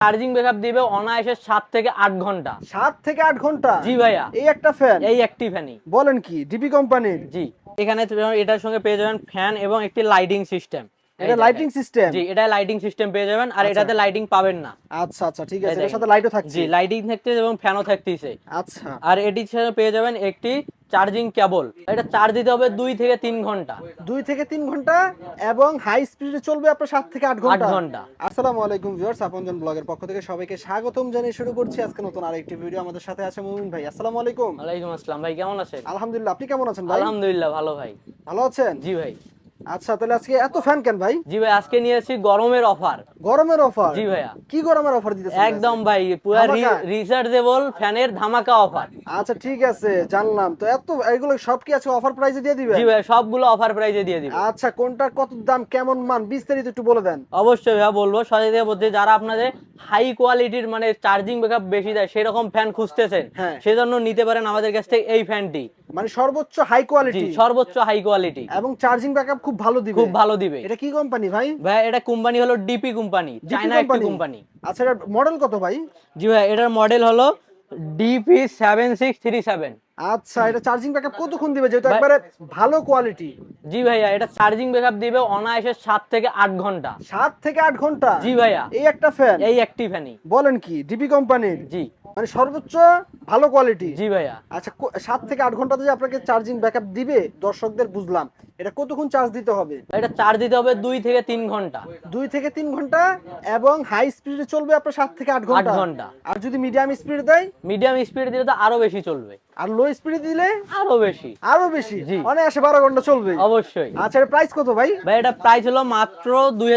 Charging backup দিবে অনায়াসে সাত থেকে আট ঘণ্টা। সাত থেকে আট ঘণ্টা? জি ভাইয়া। এই একটা ফ্যান এই একটি ফ্যানই বলেন কি ডিপি কোম্পানির জি। এখানে এটার সঙ্গে পেয়ে যাবেন ফ্যান এবং একটি লাইটিং সিস্টেম এটা লাইটিং সিস্টেম জি এটা লাইটিং সিস্টেম পেয়ে যাবেন আর আচ্ছা। এটাতে লাইটিং পাবেন না। আচ্ছা আচ্ছা ঠিক আছে। এর সাথে লাইটও থাকছে। জি লাইটিং থাকতেছে এবং ফ্যানও থাকতেছে। আচ্ছা। আর এটির সাথে পেয়ে যাবেন একটি চার্জিং কেবল। এটা চার্জ দিতে হবে দুই থেকে তিন ঘণ্টা। দুই থেকে তিন ঘণ্টা এবং হাই স্পিডে চলবে আপনার সাত থেকে আট ঘণ্টা। ঘণ্টা। আসসালামু আলাইকুম ভিউয়ার্স আপনজন ব্লগের পক্ষ থেকে সবাইকে স্বাগতম জানিয়ে শুরু করছি আজকে নতুন আরেকটি ভিডিও। আমাদের সাথে আছে মুমিন ভাই। আসসালাম আলাইকুম। ওয়ালাইকুম আসসালাম। ভাই কেমন আছেন? আলহামদুলিল্লাহ আপনি কেমন আছেন ভাই? আলহামদুলিল্লাহ ভালো ভাই। ভালো আছেন? জি ভাই। আচ্ছা তাহলে আজকে এত ফ্যান কেন ভাই? জি ভাই আজকে নিয়েছি গরমের অফার গরমের অফার জি ভাইয়া। কি গরমের অফার দিতেছেন একদম ভাই পুরো রিচার্জেবল ফ্যানের ধামাকা অফার আচ্ছা ঠিক আছে জানলাম। তো এত এগুলো সব কি আছে অফার প্রাইসে দিয়ে দিবেন জি ভাই সবগুলো অফার প্রাইজে দিয়ে দিবে। আচ্ছা কোনটার কত দাম কেমন মান বিস্তারিত একটু বলে দেন। অবশ্যই ভাইয়া বলব সজাগে বলতে যারা আপনাদের হাই কোয়ালিটির মানে চার্জিং ব্যাকআপ বেশি দেয় সেরকম ফ্যান খুঁজতেছেন হ্যাঁ। সেজন্য নিতে পারেন আমাদের কাছ থেকে এই ফ্যানটি মানে সর্বোচ্চ হাই কোয়ালিটি সর্বোচ্চ হাই কোয়ালিটি এবং চার্জিং ব্যাকআপ খুব ভালো দিবে। খুব ভালো দিবে। এটা কি কোম্পানি ভাই? ভাই এটা কোম্পানি হলো ডিপি কোম্পানি চায়না একটি কোম্পানি আচ্ছা এটার মডেল কত ভাই? জি ভাই এটার মডেল হলো DP seven six three seven আচ্ছা এটা চার্জিং ব্যাকআপ কতক্ষণ দিবে? যেহেতু একবারে ভালো কোয়ালিটি জি ভাইয়া এটা চার্জিং ব্যাকআপ দিবে অনায়াসে সাত থেকে আট ঘণ্টা। সাত থেকে আট ঘণ্টা? জি ভাইয়া। এই একটা ফ্যান এই একটি ফ্যানই বলেন কি ডিপি কোম্পানির জি। মানে সর্বোচ্চ ভালো কোয়ালিটি জি ভাইয়া। আচ্ছা কো- সাত থেকে আট ঘন্টাতে যে আপনাকে চার্জিং ব্যাকআপ দিবে দর্শকদের বুঝলাম। এটা কতক্ষণ চার্জ দিতে হবে? এটা চার্জ দিতে হবে দুই থেকে তিন ঘণ্টা। দুই থেকে তিন ঘণ্টা এবং হাই স্পিডে চলবে আপনার সাত থেকে আট ঘণ্টা। 8 ঘণ্টা। আর যদি মিডিয়াম স্পিড দেয়? মিডিয়াম স্পিড দিলে তো আরও বেশি চলবে। আর লো স্পিডে দিলে আরও বেশি। আরও বেশি। জি। অনায়াসে বারো ঘণ্টা চলবে অবশ্যই। আচ্ছা প্রাইস কত ভাই? ভাই এটা প্রাইস হলো মাত্র দুই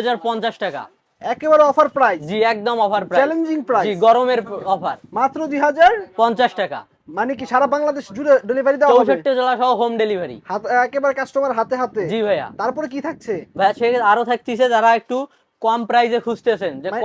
টাকা। একেবারে অফার প্রাইস জি একদম অফার প্রাইস চ্যালেঞ্জিং প্রাইস জি গরমের অফার মাত্র টাকা। মানে কি সারা বাংলাদেশ জুড়ে ডেলিভারি দেওয়া হবে? চৌষট্টি জেলা সহ হোম ডেলিভারি একেবারে কাস্টমার হাতে হাতে। জি ভাইয়া। তারপরে কি থাকছে? ভাইয়া সে আরও থাকতেছে যারা একটু কম প্রাইসে খুঁজতেছেন যে মানে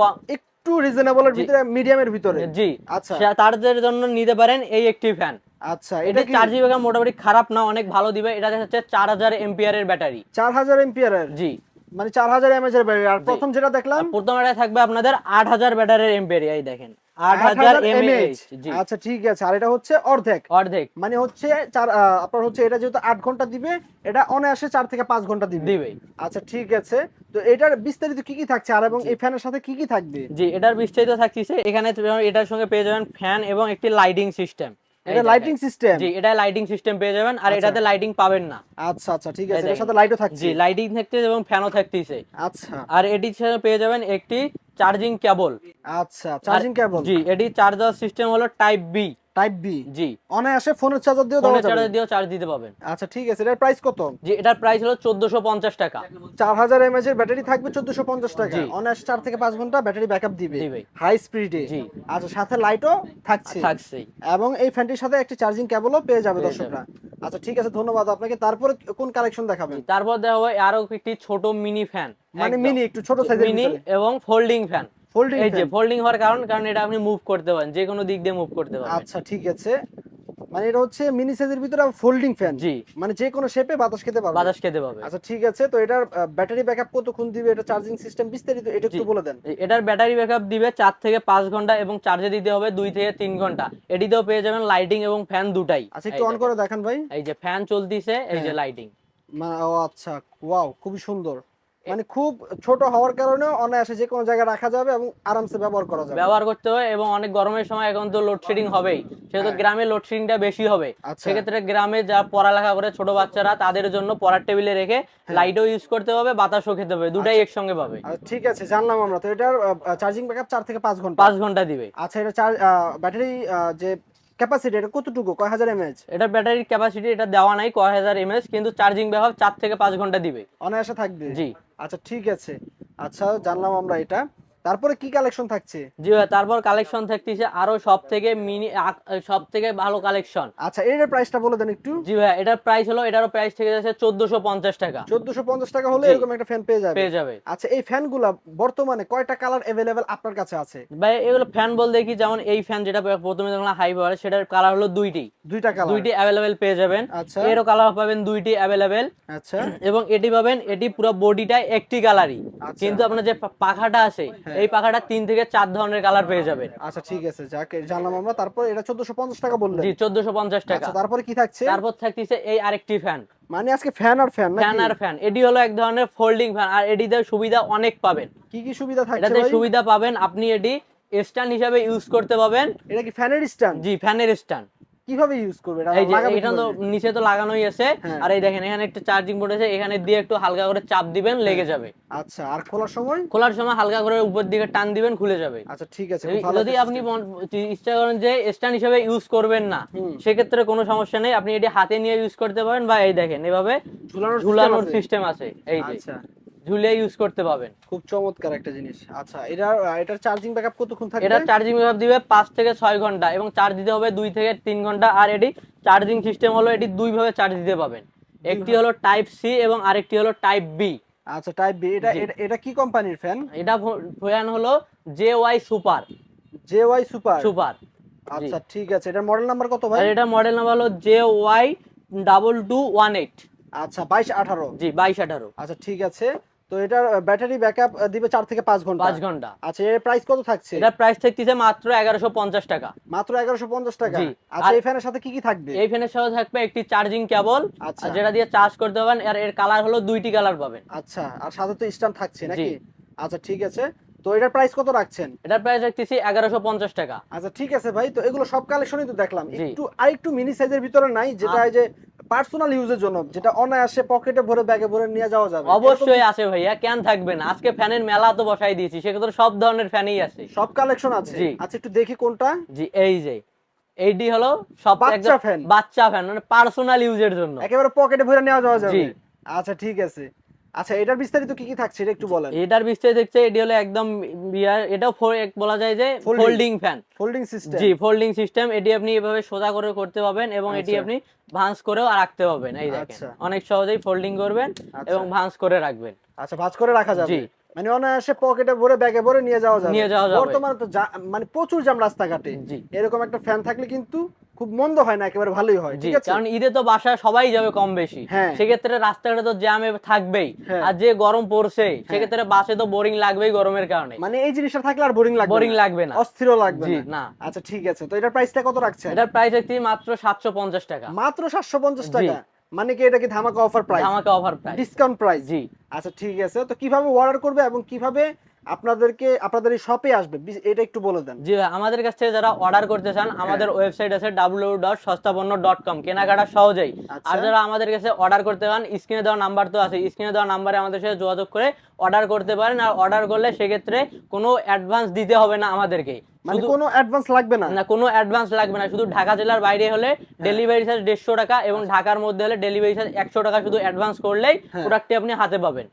একটু রিজনেবলের ভিতরে মিডিয়ামের ভিতরে। জি। আচ্ছা। তাদের জন্য নিতে পারেন এই একটি ফ্যান আচ্ছা এটা এটা কি? চার জিবি মোটামুটি খারাপ না অনেক ভালো দিবে। এটা হচ্ছে চার হাজার এর ব্যাটারি। চার হাজার এর জি। মানে চার হাজার এমএচ এর ব্যাটারি। আর প্রথম যেটা দেখলাম প্রথম এটা থাকবে আপনাদের আট হাজার ব্যাটারির এমপিআর এই দেখেন। আট হাজার 8000 এমএএইচ জি। আচ্ছা ঠিক আছে। আর এটা হচ্ছে অর্ধেক। অর্ধেক। মানে হচ্ছে আপনার হচ্ছে এটা যেহেতু আট ঘণ্টা দিবে এটা অনায়াসে চার থেকে পাঁচ ঘণ্টা দিবে। দিবে। আচ্ছা ঠিক আছে। তো এটার বিস্তারিত কি কি থাকছে? আর এবং এই ফ্যানের সাথে কি কি থাকবে? জি এটার বিস্তারিত থাকছে এখানে এটার সঙ্গে পেয়ে যাবেন ফ্যান এবং একটি লাইটিং সিস্টেম। এটা লাইটিং সিস্টেম জি এটা লাইটিং সিস্টেম পেয়ে যাবেন আর এটাতে লাইটিং পাবেন না। আচ্ছা আচ্ছা ঠিক আছে এর সাথে লাইটও থাকছে। জি লাইটিং থাকতেছে এবং ফ্যানও থাকতেছে আচ্ছা। আর এটির সাথে পেয়ে যাবেন একটি চার্জিং কেবল আচ্ছা চার্জিং কেবল জি এটি চার্জার সিস্টেম হলো টাইপ বি টাইপ বি জি। অনায়াসে ফোনের চার্জার দিয়ে ফোনের চার্জার দিয়েও চার্জ দিতে পাবেন আচ্ছা ঠিক আছে এটার প্রাইস কত? জি এটার প্রাইস হলো চোদ্দশো পঞ্চাশ টাকা। চার হাজার এমএচ এর ব্যাটারি থাকবে চোদ্দশো পঞ্চাশ টাকা। জি। অনায়াসে চার থেকে পাঁচ ঘণ্টা ব্যাটারি ব্যাকআপ দিবে। হাই স্পিডে জি। আচ্ছা সাথে লাইটও থাকছে। থাকছেই এবং এই ফ্যানটির সাথে একটি চার্জিং কেবলও পেয়ে যাবে দর্শকরা। আচ্ছা ঠিক আছে ধন্যবাদ আপনাকে। তারপরে কোন কালেকশন দেখাবেন? তারপর দেওয়া হবে আরও একটি ছোট মিনি ফ্যান মানে মিনি একটু ছোট সাইজের মিনি এবং ফোল্ডিং ফ্যান ফোল্ডিং এই যে ফোল্ডিং হওয়ার কারণ কারণ এটা আপনি মুভ করতে পারেন যে কোনো দিক দিয়ে মুভ করতে পারেন। আচ্ছা ঠিক আছে। মানে এটা হচ্ছে মিনি সাইজের ভিতরে ফোল্ডিং ফ্যান জি। মানে যে কোনো শেপে বাতাস খেতে পারবে। বাতাস খেতে পাবে আচ্ছা ঠিক আছে তো এটার ব্যাটারি ব্যাকআপ কতক্ষণ দিবে? এটা চার্জিং সিস্টেম বিস্তারিত এটা একটু বলে দেন। এটার ব্যাটারি ব্যাকআপ দিবে চার থেকে পাঁচ ঘণ্টা এবং চার্জে দিতে হবে দুই থেকে তিন ঘণ্টা। এটিতেও পেয়ে যাবেন লাইটিং এবং ফ্যান দুটাই। আচ্ছা একটু অন করে দেখান ভাই। এই যে ফ্যান চলতিছে এই যে হ্যাঁ। লাইটিং মানে ও আচ্ছা ওয়াও খুবই সুন্দর। মানে খুব ছোট হওয়ার কারণে অনায়াসে যে কোনো জায়গায় রাখা যাবে এবং আরামসে ব্যবহার করা যাবে। ব্যবহার করতে হয় এবং অনেক গরমের সময় এখন তো লোডশেডিং হবেই। সেহেতু হ্যাঁ। গ্রামে লোডশেডিংটা বেশি হবে। আচ্ছা। সেক্ষেত্রে গ্রামে যা পড়ালেখা করে ছোট বাচ্চারা তাদের জন্য পড়ার টেবিলে রেখে হ্যাঁ। লাইটও ইউজ করতে হবে বাতাসও খেতে হবে। দুটাই একসঙ্গে পাবে। আচ্ছা, ঠিক আছে জানলাম আমরা। তো এটার চার্জিং ব্যাকআপ চার থেকে পাঁচ ঘণ্টা। পাঁচ ঘণ্টা দিবে। আচ্ছা এটা চার্জ ব্যাটারি যে ক্যাপাসিটি এটা কতটুকু? কয় হাজার এমএএচ এটা ব্যাটারির ক্যাপাসিটি এটা দেওয়া নাই কয় হাজার এমএএচ কিন্তু চার্জিং ব্যাকআপ চার থেকে পাঁচ ঘণ্টা দিবে। অনায়াসে থাকবে? জি। আচ্ছা ঠিক আছে। আচ্ছা জানলাম আমরা এটা। তারপরে কি কালেকশন থাকছে? জি ভাই তারপর কালেকশন থাকতেছে আরও সব থেকে মিনি সব থেকে ভালো কালেকশন আচ্ছা এটার প্রাইসটা বলে দেন একটু। জি ভাই এটার প্রাইস হলো এটারও প্রাইস থেকে যাচ্ছে চোদ্দশো পঞ্চাশ টাকা। চোদ্দশো পঞ্চাশ টাকা হলে এরকম একটা ফ্যান পেয়ে যাবে। পেয়ে যাবে। আচ্ছা এই ফ্যানগুলা বর্তমানে কয়টা কালার অ্যাভেলেবেল আপনার কাছে আছে? ভাই এগুলো ফ্যান বলতে কি যেমন এই ফ্যান যেটা প্রথমে দেখলাম হাই পাওয়ার সেটার কালার হলো দুইটি। দুইটা কালার দুইটি অ্যাভেলেবেল পেয়ে যাবেন। আচ্ছা। এরও কালার পাবেন দুইটি অ্যাভেলেবেল আচ্ছা। এবং এটি পাবেন এটি পুরো বডিটা একটি কালারই আচ্ছা। কিন্তু আপনার যে পাখাটা আছে হ্যাঁ। এই পাখাটা তিন থেকে চার ধরনের কালার পেয়ে যাবেন আচ্ছা ঠিক আছে যাকে জানলাম আমরা তারপর এটা চোদ্দশো পঞ্চাশ টাকা বললেন। জি চোদ্দশো পঞ্চাশ টাকা। আচ্ছা তারপরে কি থাকছে? তারপর থাকতেছে এই আরেকটি ফ্যান মানে আজকে ফ্যান আর ফ্যান ফ্যান আর ফ্যান এটি হলো এক ধরনের ফোল্ডিং ফ্যান আর এটিতে সুবিধা অনেক পাবেন। কি কি সুবিধা থাকছে এটাতে সুবিধা পাবেন আপনি এটি স্ট্যান্ড হিসাবে ইউজ করতে পাবেন। এটা কি ফ্যানের স্ট্যান্ড জি ফ্যানের স্ট্যান্ড কীভাবে ইউজ করবে? এটা এই যে লাগাবে এটা তো নিচে তো লাগানোই আছে। হ্যাঁ। আর এই দেখেন এখানে একটা চার্জিং বোর্ড আছে এখানে দিয়ে একটু হালকা করে চাপ দিবেন লেগে যাবে। আচ্ছা আর খোলার সময়? খোলার সময় হালকা করে উপর দিকে টান দিবেন খুলে যাবে। আচ্ছা ঠিক আছে যদি- আপনি ইচ্ছা করেন যে স্ট্যান্ড হিসেবে ইউজ করবেন না। সেক্ষেত্রে কোনো সমস্যা নেই। আপনি এটি হাতে নিয়ে ইউজ করতে পারেন বা এই দেখেন এভাবে ঝুলানোর ঝুলানোর সিস্টেম আছে। এই যে। আচ্ছা। ঝুলিয়ে ইউজ করতে পাবেন খুব চমৎকার একটা জিনিস। আচ্ছা এটা এটার চার্জিং ব্যাকআপ কতক্ষণ থাকবে? এটা চার্জিং ব্যাকআপ দিবে পাঁচ থেকে ছয় ঘণ্টা এবং চার্জ দিতে হবে দুই থেকে তিন ঘণ্টা। আর এটি চার্জিং সিস্টেম হলো এটি দুই ভাবে চার্জ দিতে পাবেন একটি হলো টাইপ সি এবং আরেকটি হলো টাইপ বি আচ্ছা টাইপ বি এটা এটা- এটা কি কোম্পানির ফ্যান এটা ফ্যান হলো J Y super J Y super super আচ্ছা ঠিক আছে। এটার মডেল নাম্বার কত ভাই? এটা মডেল নাম্বার হলো J Y double two one eight আচ্ছা বাইশ আঠারো। জি বাইশ আঠারো। আচ্ছা ঠিক আছে। তো এটার ব্যাটারি ব্যাকআপ দিবে চার থেকে পাঁচ ঘণ্টা। পাঁচ ঘণ্টা। আচ্ছা এর প্রাইস কত থাকছে? এটার প্রাইস থাকতেছে মাত্র এগারোশো পঞ্চাশ টাকা। মাত্র এগারোশো পঞ্চাশ টাকা? আচ্ছা এই ফ্যানের সাথে কি কি থাকবে? এই ফ্যানের সাথে থাকবে একটি চার্জিং কেবল আচ্ছা। যেটা দিয়ে চার্জ করতে পারবেন আর এর কালার হলো দুইটি কালার পাবেন। আচ্ছা আর সাথে তো স্ট্যান্ড থাকছে নাকি? আচ্ছা ঠিক আছে। তো এটার প্রাইস কত রাখছেন? এটার প্রাইস রাখতেছি এগারোশো পঞ্চাশ টাকা। আচ্ছা ঠিক আছে ভাই। তো এগুলো সব কালেকশনই তো দেখলাম। একটু আরেকটু মিনি সাইজের ভিতরে নাই যেটা এই যে পার্সোনাল ইউজের জন্য যেটা অনায়াসে পকেটে ভরে ব্যাগে ভরে নিয়ে যাওয়া যাবে। অবশ্যই আছে ভাইয়া কেন থাকবে না? আজকে ফ্যানের মেলা তো বসাই দিয়েছি সেক্ষেত্রে সব ধরনের ফ্যানই আছে। সব কালেকশন আছে। আচ্ছা একটু দেখি কোনটা। জি এই যে এইটি হলো সব বাচ্চা ফ্যান বাচ্চা ফ্যান মানে পার্সোনাল ইউজের জন্য। একেবারে পকেটে ভরে নেওয়া যাওয়া যাবে। জি। আচ্ছা ঠিক আছে। আচ্ছা এটার বিস্তারিত কি কি থাকছে এটা একটু বলেন। এটার বিস্তারিত দেখছে এটি হলো একদম বিয়ার এটাও বলা যায় যে ফোল্ডিং ফ্যান ফোল্ডিং সিস্টেম জি ফোল্ডিং সিস্টেম এটি আপনি এভাবে সোজা করে করতে পারবেন এবং এটি আচ্ছা। আপনি ভাঁজ করেও রাখতে পারবেন। এই দেখেন আচ্ছা। অনেক সহজেই ফোল্ডিং করবেন আচ্ছা। এবং ভাঁজ করে রাখবেন। আচ্ছা ভাঁজ করে রাখা যাবে। জি। মানে অনায়াসে পকেটে ভরে ব্যাগে ভরে নিয়ে যাওয়া যাবে। নিয়ে যাওয়া যাবে। বর্তমানে তো মানে প্রচুর জাম রাস্তাঘাটে। জি। এরকম একটা ফ্যান থাকলে কিন্তু খুব মন্দ হয় না একেবারে ভালোই হয় ঠিক আছে? কারণ ঈদে তো বাসায় সবাই যাবে কম বেশি। হ্যাঁ। সেক্ষেত্রে রাস্তাঘাটে তো জ্যামে থাকবেই। হ্যাঁ। আর যে গরম পড়ছে সেক্ষেত্রে বাসে তো বোরিং লাগবেই গরমের কারণে। মানে এই জিনিসটা থাকলে আর বোরিং লাগবে বোরিং না। লাগবে না। অস্থিরও লাগবে না? আচ্ছা ঠিক আছে। তো এটার প্রাইসটা কত রাখছেন? এটার প্রাইস একটি মাত্র সাতশো পঞ্চাশ টাকা। মাত্র সাতশো পঞ্চাশ জি। টাকা? মানে কি এটা কি ধামাকা অফার প্রাইস আমাকে অফার প্রাইস ডিসকাউন্ট প্রাইস জি। আচ্ছা ঠিক আছে। তো কীভাবে অর্ডার করবে এবং কীভাবে আপনাদেরকে আপনাদের এই শপে আসবে। এটা একটু বলে দেন। জি আমাদের কাছ থেকে যারা অর্ডার করতে চান আমাদের ওয়েবসাইট আছে ডাব্লিউ ডট সস্তাপন্ন ডট কম কেনাকাটা সহজেই। আচ্ছা। আর যারা আমাদের কাছে অর্ডার করতে চান স্ক্রিনে দেওয়া নাম্বার তো আছে স্ক্রিনে দেওয়া নাম্বারে আমাদের সাথে যোগাযোগ করে অর্ডার করতে পারেন। আর অর্ডার করলে সেক্ষেত্রে কোনো অ্যাডভান্স দিতে হবে না আমাদেরকে। মানে শুধু কোনো অ্যাডভান্স লাগবে না? না কোনো অ্যাডভান্স লাগবে না। শুধু ঢাকা জেলার বাইরে হলে হ্যাঁ। ডেলিভারি চার্জ দেড়শো টাকা এবং ঢাকার মধ্যে হলে ডেলিভারি চার্জ একশো টাকা শুধু অ্যাডভান্স করলেই হ্যাঁ। প্রোডাক্টটি আপনি হাতে পাবেন।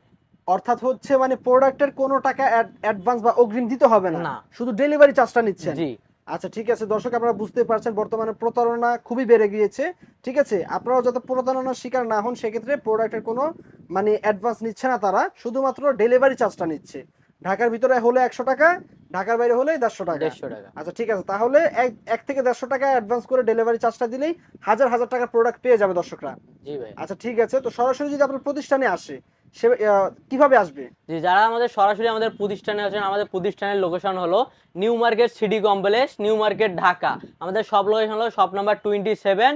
অর্থাৎ হচ্ছে মানে প্রোডাক্টের কোনো টাকা অ্যাডভান্স বা অগ্রিম দিতে হবে না। শুধু ডেলিভারি চার্জটা নিচ্ছেন। জি। আচ্ছা ঠিক আছে দর্শক আপনারা বুঝতে পারছেন বর্তমানে প্রতারণা খুবই বেড়ে গিয়েছে। ঠিক আছে আপনারাও যাতে প্রতারণার শিকার না হন সেক্ষেত্রে প্রোডাক্টের কোনো মানে অ্যাডভান্স নিচ্ছে না তারা শুধুমাত্র ডেলিভারি চার্জটা নিচ্ছে। ঢাকার ভিতরে হলে একশো টাকা ঢাকার বাইরে হলে দেড়শো টাকা। দেড়শো টাকা। আচ্ছা ঠিক আছে তাহলে এক এক থেকে দেড়শো টাকা অ্যাডভান্স করে ডেলিভারি চার্জটা দিলেই হাজার হাজার টাকার প্রোডাক্ট পেয়ে যাবে দর্শকরা। জি ভাই। আচ্ছা ঠিক আছে তো সরাসরি যদি আপনার প্রতিষ্ঠানে আসে সে কীভাবে আসবে? জি যারা আমাদের সরাসরি আমাদের প্রতিষ্ঠানে আছেন আমাদের প্রতিষ্ঠানের লোকেশন হলো New Market City Complex New Market Dhaka. আমাদের সব লোকেশন হলো শপ নাম্বার টোয়েন্টি সেভেন।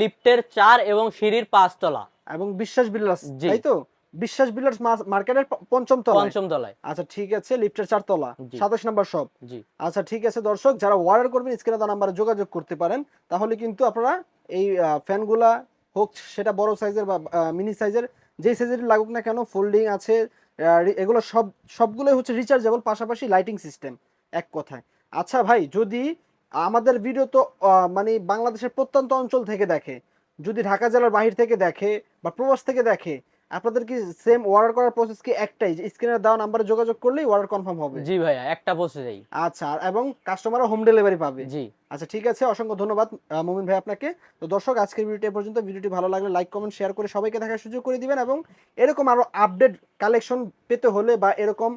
লিফটের চার এবং সিঁড়ির পাঁচতলা। এবং বিশ্বাস বিল্ডার্স। তাই তো? বিশ্বাস বিল্ডার্স মার্কেটের পঞ্চম তলা পঞ্চম তলায়। আচ্ছা ঠিক আছে লিফটের চার তলা। সাতাশ নাম্বার শপ। জি। আচ্ছা ঠিক আছে দর্শক যারা অর্ডার করবেন স্ক্রিনে দেওয়া নাম্বারে যোগাযোগ করতে পারেন। তাহলে কিন্তু আপনারা এই ফ্যানগুলা হোক সেটা বড় সাইজের বা মিনি সাইজের যেই সাইজের লাগুক না কেন ফোল্ডিং আছে এগুলো সব, সবগুলোই হচ্ছে রিচার্জেবল পাশাপাশি লাইটিং সিস্টেম এক কথায়। আচ্ছা ভাই, যদি আমাদের ভিডিও তো মানে বাংলাদেশের প্রত্যন্ত অঞ্চল থেকে দেখে, যদি ঢাকা জেলার বাহির থেকে দেখে বা প্রবাস থেকে দেখে আপনাদের কি সেম অর্ডার করার প্রসেস কি একটাই? স্ক্রিনে দেওয়া নাম্বারে যোগাযোগ করলেই অর্ডার কনফার্ম হবে? জি ভাইয়া একটা প্রসেসেই আচ্ছা এবং কাস্টমারও হোম ডেলিভারি পাবে। জি। আচ্ছা ঠিক আছে অসংখ্য ধন্যবাদ মুমিন ভাই আপনাকে। তো দর্শক আজকের ভিডিওটি এ পর্যন্ত। ভিডিওটি ভালো লাগলে লাইক কমেন্ট শেয়ার করে সবাইকে দেখার সুযোগ করে দিবেন এবং এরকম আরও আপডেট কালেকশন পেতে হলে বা এরকম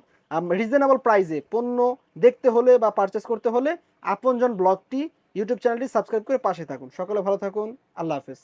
রিজনেবল প্রাইসে পণ্য দেখতে হলে বা পারচেস করতে হলে আপনজন ব্লগটি ইউটিউব চ্যানেলটি সাবস্ক্রাইব করে পাশে থাকুন। সকলে ভালো থাকুন। আল্লাহ হাফেজ।